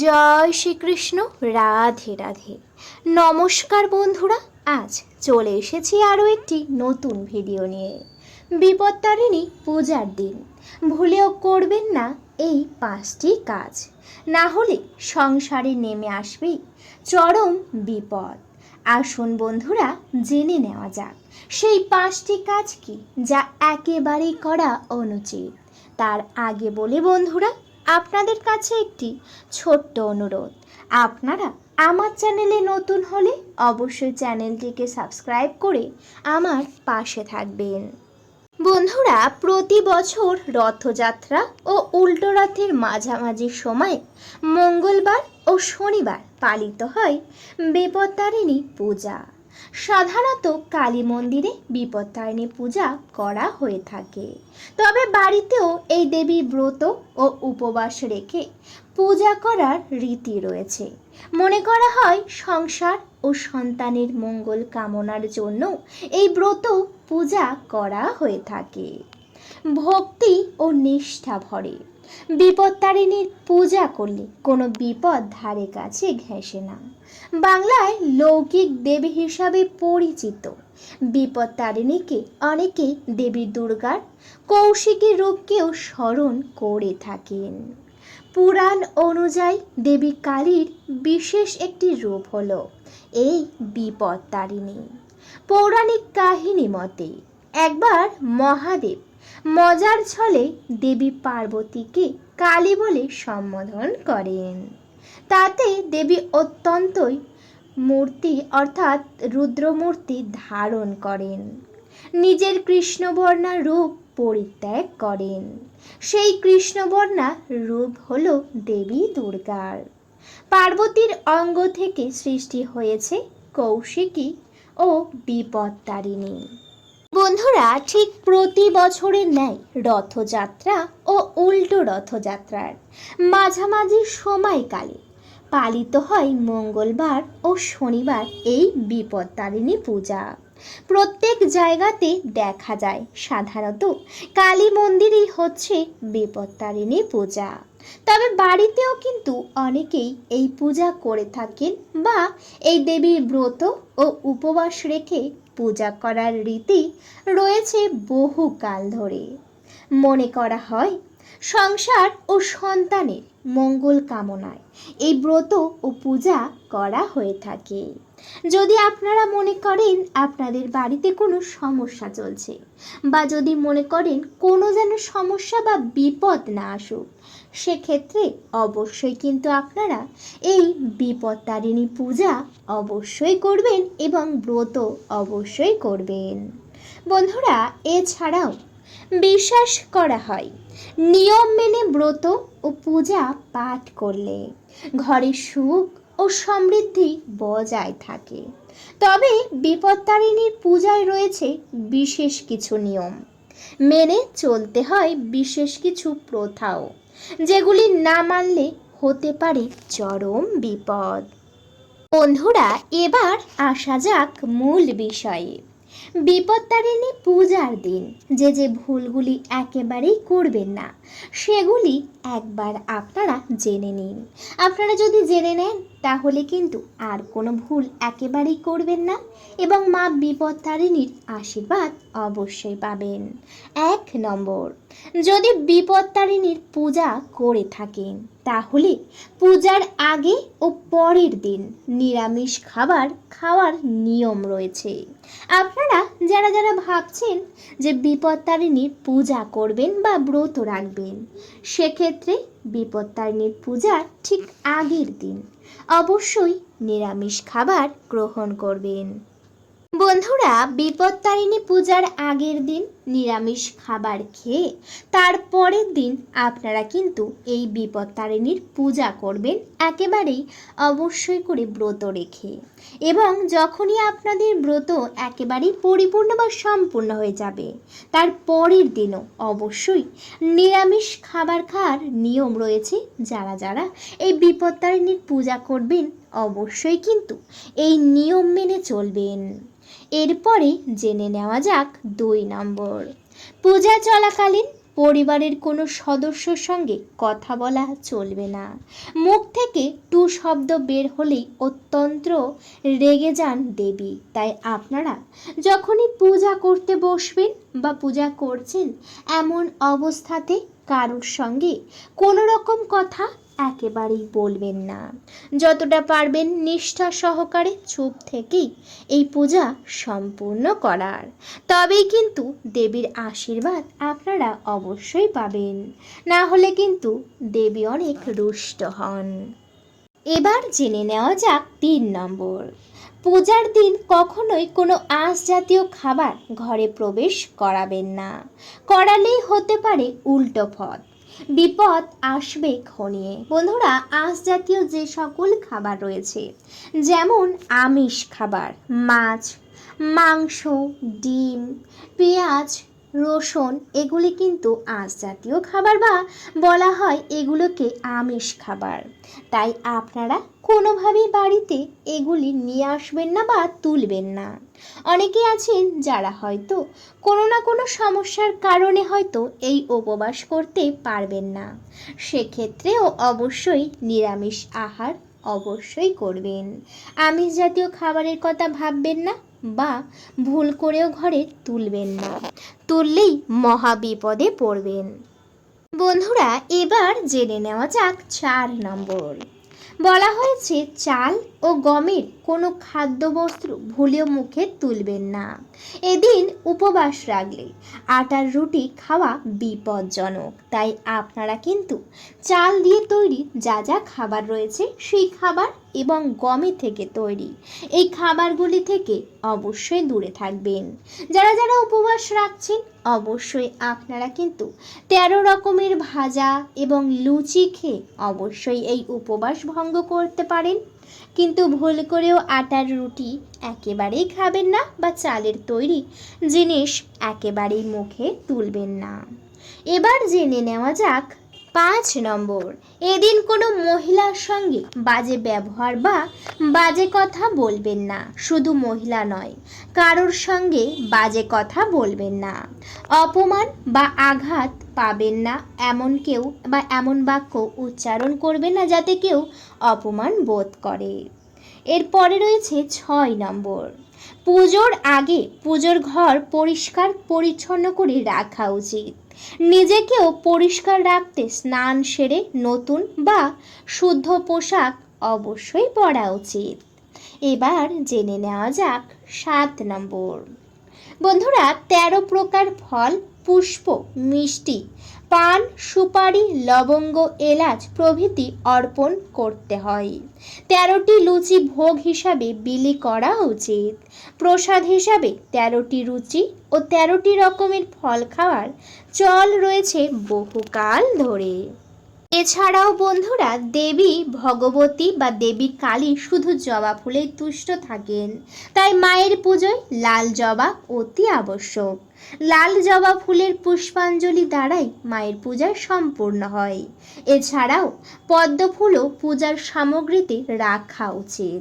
জয় শ্রীকৃষ্ণ, রাধে রাধে। নমস্কার বন্ধুরা, আজ চলে এসেছি আরও একটি নতুন ভিডিও নিয়ে। বিপত্তারিণী পূজার দিন। ভুলেও করবেন না এই পাঁচটি কাজ। না হলে সংসারে নেমে আসবে চরম বিপদ। আসুন বন্ধুরা, জেনে নেওয়া যাক, সেই পাঁচটি কাজ কি যা একেবারেই করা অনুচিত? তার আগে বলে বন্ধুরা আপনাদের কাছে একটি ছোট্ট অনুরোধ। আপনারা আমার চ্যানেলে নতুন হলে অবশ্যই চ্যানেলটিকে সাবস্ক্রাইব করে আমার পাশে থাকবেন। বন্ধুরা, প্রতি বছর রথযাত্রা ও উল্টো রথের মাঝামাঝি সময়ে মঙ্গলবার ও শনিবার পালিত হয় বিপত্তারিণী পূজা। সাধারণত কালী মন্দিরে বিপত্তারিণী পূজা করা হয়ে থাকে। তবে বাড়িতেও এই দেবী ব্রত ও উপবাস রেখে পূজা করার রীতি রয়েছে। মনে করা হয় সংসার ও সন্তানের মঙ্গল কামনার জন্য এই ব্রত পূজা করা হয়ে থাকে। ভক্তি ও নিষ্ঠা ভরে বিপত্তারিণীর পূজা করলে কোনো বিপদ ধারে কাছে ঘেঁষে না। বাংলায় লৌকিক দেবী হিসাবে পরিচিত। বিপত্তারিণীকে অনেকে দেবী দুর্গার কৌশিকী রূপকেও স্মরণ করে থাকেন। পুরাণ অনুযায়ী দেবী কালীর বিশেষ একটি রূপ হলো এই বিপত্তারিণী। পৌরাণিক কাহিনী মতে একবার মহাদেব মজার ছলে দেবী পার্বতীকে কালী বলে সম্বোধন করেন। তাতে দেবী অত্যন্তই মূর্তি অর্থাৎ রুদ্রমূর্তি ধারণ করেন। নিজের কৃষ্ণবর্ণা রূপ পরিত্যাগ করেন। সেই কৃষ্ণবর্ণা রূপ হল দেবী দুর্গার। পার্বতীর অঙ্গ থেকে সৃষ্টি হয়েছে কৌশিকী ও বিপত্তারিণী। বন্ধুরা, ঠিক প্রতি বছরের ন্যায় রথযাত্রা ও উল্টো রথযাত্রার মাঝামাঝি সময়কালে পালিত হয় মঙ্গলবার ও শনিবার এই বিপত্তারিণী পূজা। প্রত্যেক জায়গাতে দেখা যায় সাধারণত কালী মন্দিরই হচ্ছে বিপত্তারিণী পূজা। তবে বাড়িতেও কিন্তু অনেকেই এই পূজা করে থাকেন বা এই দেবীর ব্রত ও উপবাস রেখে পূজা করার রীতি রয়েছে বহু কাল ধরে। মনে করা হয়, সংসার ও সন্তানের মঙ্গল কামনায় এই ব্রত ও পূজা করা হয়ে থাকে। যদি আপনারা মনে করেন আপনাদের বাড়িতে কোনো সমস্যা চলছে বা যদি মনে করেন কোনো যেন সমস্যা বা বিপদ না আসুক সেক্ষেত্রে অবশ্যই কিন্তু আপনারা এই বিপত্তারিণী পূজা অবশ্যই করবেন এবং ব্রত অবশ্যই করবেন। বন্ধুরা, এছাড়াও বিশ্বাস করা হয়, নিয়ম মেনে ব্রত ও পূজা পাঠ করলে ঘরে সুখ ও সমৃদ্ধি বজায় থাকে। তবে বিপত্তারিণীর পূজায় রয়েছে বিশেষ কিছু নিয়ম। মেনে চলতে হয় বিশেষ কিছু প্রথাও, যেগুলি না মানলে হতে পারে চরম বিপদ। বন্ধুরা, এবার আসা যাক মূল বিষয়ে। বিপত্তারিণী পূজার দিন, যে যে ভুলগুলি একেবারেই করবেন না, সেগুলি একবার আপনারা জেনে নিন। আপনারা যদি জেনে নেন, তাহলে কিন্তু আর কোনো ভুল একেবারেই করবেন না এবং মা বিপত্তারিণীর আশীর্বাদ অবশ্যই পাবেন। এক নম্বর, যদি বিপত্তারিণীর পূজা করে থাকেন, তাহলে পূজার আগে ও পরের দিন নিরামিষ খাবার খাওয়ার নিয়ম রয়েছে। আপনারা যারা যারা ভাবছেন যে বিপত্তারিণীর পূজা করবেন বা ব্রত রাখবেন, সেক্ষেত্রে বিপত্তারিণীর পূজার ঠিক আগের দিন। অবশ্যই নিরামিষ খাবার গ্রহণ করবেন। বন্ধুরা, বিপত্তারিণী পূজার আগের দিন নিরামিষ খাবার খেয়ে তারপরের দিন আপনারা কিন্তু এই বিপত্তারিণীর পূজা করবেন একেবারেই অবশ্যই করে ব্রত রেখে। এবং যখনই আপনাদের ব্রত একেবারেই পরিপূর্ণ বা সম্পূর্ণ হয়ে যাবে, তার পরের দিনও অবশ্যই নিরামিষ খাবার খাওয়ার নিয়ম রয়েছে। যারা যারা এই বিপত্তারিণীর পূজা করবেন, অবশ্যই কিন্তু এই নিয়ম মেনে চলবেন। এরপরে জেনে নেওয়া যাক দুই নম্বর। পূজা চলাকালীন পরিবারের কোনো সদস্যর সঙ্গে কথা বলা চলবে না। মুখ থেকে টু শব্দ বের হলেই অত্যন্ত রেগে যান দেবী। তাই আপনারা যখনই পূজা করতে বসবেন বা পূজা করছেন, এমন অবস্থাতে কারোর সঙ্গে কোনো রকম কথা একেবারেই বলবেন না। যতটা পারবেন নিষ্ঠা সহকারে চুপ থেকেই এই পূজা সম্পূর্ণ করার। তবেই কিন্তু দেবীর আশীর্বাদ আপনারা অবশ্যই পাবেন। না হলে কিন্তু দেবী অনেক রুষ্ট হন। এবার জেনে নেওয়া যাক তিন নম্বর। পূজার দিন কখনোই কোনো আঁশ জাতীয় খাবার ঘরে প্রবেশ করাবেন না। করালেই হতে পারে উল্টো ফল বিপদ আসবে খনিয়ে। বন্ধুরা আঁশ জাতীয় যে সকল খাবার রয়েছে, যেমন আমিষ খাবার, মাছ, মাংস, ডিম, পেঁয়াজ রসুন, এগুলি কিন্তু আঁশ জাতীয় খাবার বা বলা হয় এগুলোকে আমিষ খাবার। তাই আপনারা কোনোভাবেই বাড়িতে এগুলি নিয়ে আসবেন না বা তুলবেন না। অনেকে আছেন যারা হয়তো কোনো না কোনো সমস্যার কারণে হয়তো এই উপবাস করতে পারবেন না। সেক্ষেত্রেও অবশ্যই নিরামিষ আহার অবশ্যই করবেন। আমিষ জাতীয় খাবারের কথা ভাববেন না বা ভুল করেও ঘরে তুলবেন না, তুললেই মহাবিপদে পড়বেন। বন্ধুরা, এবার জেনে নেওয়া যাক চার নম্বর। বলা হয়েছে, চাল ও গমের কোনো খাদ্যবস্ত্র ভুলেও মুখে তুলবেন না। এদিন উপবাস রাখলে আটার রুটি খাওয়া বিপজ্জনক। তাই আপনারা কিন্তু চাল দিয়ে তৈরি যা যা খাবার রয়েছে সেই খাবার এবং গমে থেকে তৈরি। এই খাবারগুলি থেকে অবশ্যই দূরে থাকবেন। যারা যারা উপবাস রাখছেন, অবশ্যই আপনারা কিন্তু তেরো রকমের ভাজা এবং লুচি খেয়ে অবশ্যই এই উপবাস ভঙ্গ করতে পারেন। কিন্তু ভুল করেও আটার রুটি একেবারেই খাবেন না বা চালের তৈরি জিনিস একেবারেই মুখে তুলবেন না। এবার জেনে নেওয়া যাক পাঁচ নম্বর, এদিন কোনো মহিলার সঙ্গে বাজে ব্যবহার বা বাজে কথা বলবেন না। শুধু মহিলা নয়, কারোর সঙ্গে বাজে কথা বলবেন না। অপমান বা আঘাত পাবেন না, এমন কেউ বা এমন বাক্য উচ্চারণ করবেন না যাতে কেউ অপমান বোধ করে। এরপরে রয়েছে ছয় নম্বর। পুজোর আগে পুজোর ঘর পরিষ্কার পরিচ্ছন্ন করে রাখা উচিত। নিজেকেও পরিষ্কার রাখতে স্নান সেরে নতুন বা শুদ্ধ পোশাক অবশ্যই পরা উচিত। এবার জেনে নেওয়া যাক সাত নম্বর। বন্ধুরা, তেরো প্রকার ফল, পুষ্প, মিষ্টি পান, সুপারি, লবঙ্গ, এলাচ প্রভৃতি অর্পণ করতে হয়। তেরোটি লুচি ভোগ হিসাবে বিলি করা উচিত। প্রসাদ হিসাবে তেরোটি রুচি ও তেরোটি রকমের ফল খাওয়ার চল রয়েছে বহুকাল ধরে। এছাড়াও বন্ধুরা, দেবী ভগবতী বা দেবী কালী শুধু জবা ফুলেই তুষ্ট থাকেন। তাই মায়ের পুজোয় লাল জবা অতি আবশ্যক। লাল জবা ফুলের পুষ্পাঞ্জলি দ্বারাই মায়ের পূজা সম্পূর্ণ হয়। এছাড়াও পদ্ম ফুলও পূজার সামগ্রীতে রাখা উচিত।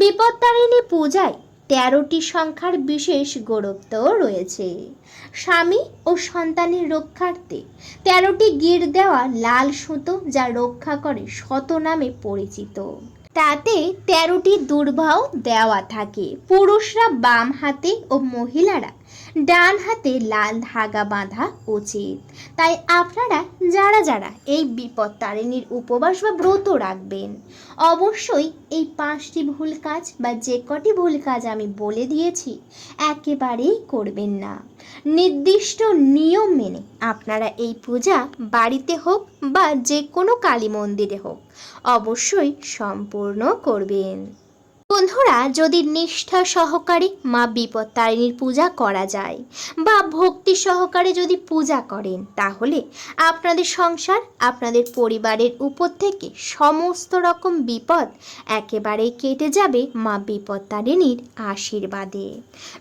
বিপত্তারিণী পূজায় তেরোটি সংখ্যার বিশেষ গুরুত্বও রয়েছে। স্বামী ও সন্তানের রক্ষার্থে তেরোটি গির দেওয়া লাল সুতো যা রক্ষা করে শত নামে পরিচিত। তাতে তেরোটি দুর্ভাও দেওয়া থাকে। পুরুষরা বাম হাতে ও মহিলারা ডান হাতে লাল ধাগা বাঁধা উচিত। তাই আপনারা যারা যারা এই বিপদ তারিণীর উপবাস বা ব্রত রাখবেন, অবশ্যই এই পাঁচটি ভুল কাজ বা যে কটি ভুল কাজ আমি বলে দিয়েছি, একেবারেই করবেন না। নির্দিষ্ট নিয়ম মেনে আপনারা এই পূজা বাড়িতে হোক বা যে কোনো কালী মন্দিরে হোক, অবশ্যই সম্পূর্ণ করবেন। বন্ধুরা, যদি নিষ্ঠা সহকারে মা বিপত্তারিণীর পূজা করা যায় বা ভক্তি সহকারে যদি পূজা করেন, তাহলে আপনাদের সংসার, আপনাদের পরিবারের উপর থেকে সমস্ত রকম বিপদ একেবারেই কেটে যাবে মা বিপত্তারিণীর আশীর্বাদে।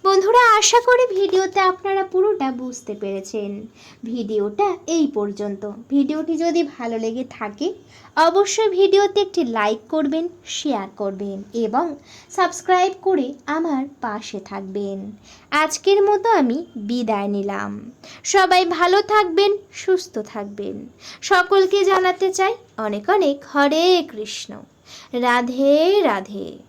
বন্ধুরা, আশা করি ভিডিওতে আপনারা পুরোটা বুঝতে পেরেছেন। ভিডিওটা এই পর্যন্ত। ভিডিওটি যদি ভালো লেগে থাকে অবশ্যই ভিডিওতে একটি লাইক করবেন শেয়ার করবেন এবং সাবস্ক্রাইব করে আমার পাশে থাকবেন। আজকের মতো আমি বিদায় নিলাম। সবাই ভালো থাকবেন, সুস্থ থাকবেন। সকলকে জানাতে চাই অনেক অনেক হরে কৃষ্ণ। রাধে রাধে।